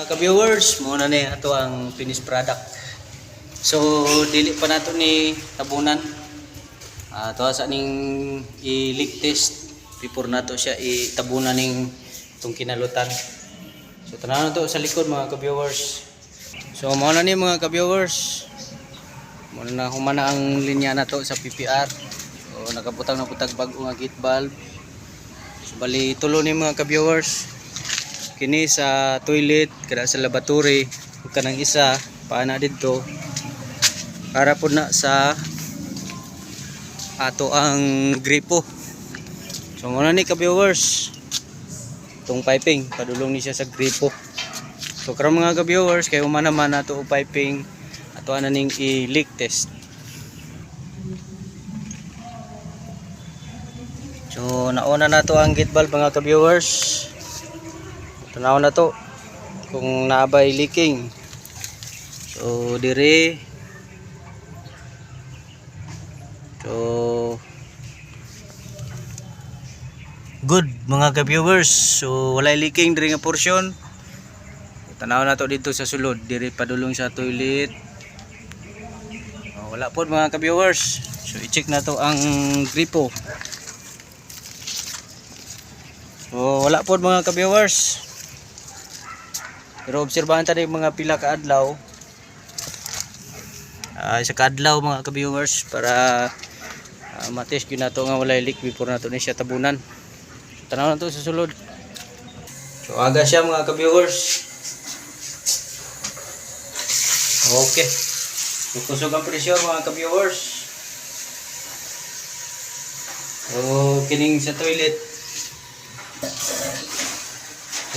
Mga ka-viewers, muna ni ato ang finished product. So, dili pa nato ni tabunan. Ah, to sa ning i-leak test before nato siya itabunan ning itong kinalutan. So, tanaw na to sa likod mga ka-viewers. So, mao na ni mga ka-viewers. Muna na humana ang linya na to sa PPR. So, nakaputang na putag bago nga gate valve. So, bali tulo ni mga ka-viewers kini sa toilet kada sa laboratory kanang isa paana didto para po na sa ato ang gripo. So muna ni ka viewers itong piping padulong ni siya sa gripo. So karon mga ka viewers kay umana man nato og piping ato ana ning i-leak test. So nauna na to ang gate valve mga ka viewers tanaw na to. Kung naabay leaking. So dire so good mga ka-viewers. So walay leaking dire nga portion tanaw na to dito sa sulod. Dire padulong sa toilet. Oh, wala po mga ka-viewers. So i-check na to ang gripo. So wala po mga ka-viewers pero obserbahan yung mga pila ka adlaw. Ah, sa kadlaw mga ka-viewers para uh, matest yun nato nga walay leak before nato ni siya tabunan. Tanaw na to sa sulod. So aga siya mga ka-viewers. Okay. Kusog ang pressure mga ka-viewers. So kining sa toilet.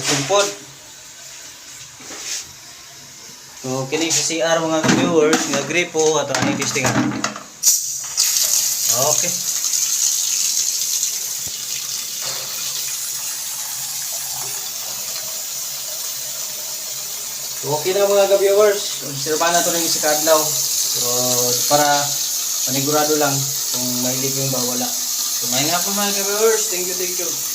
Sumpod. So, kini sa CR mga ka-viewers, nga gripo, ato ang testing. Okay. So, okay na mga ka-viewers. Obserbahan na ito ng isa kadlaw. So, para panigurado lang kung may leak yung ba wala. So, may nga po mga ka-viewers. Thank you, thank you.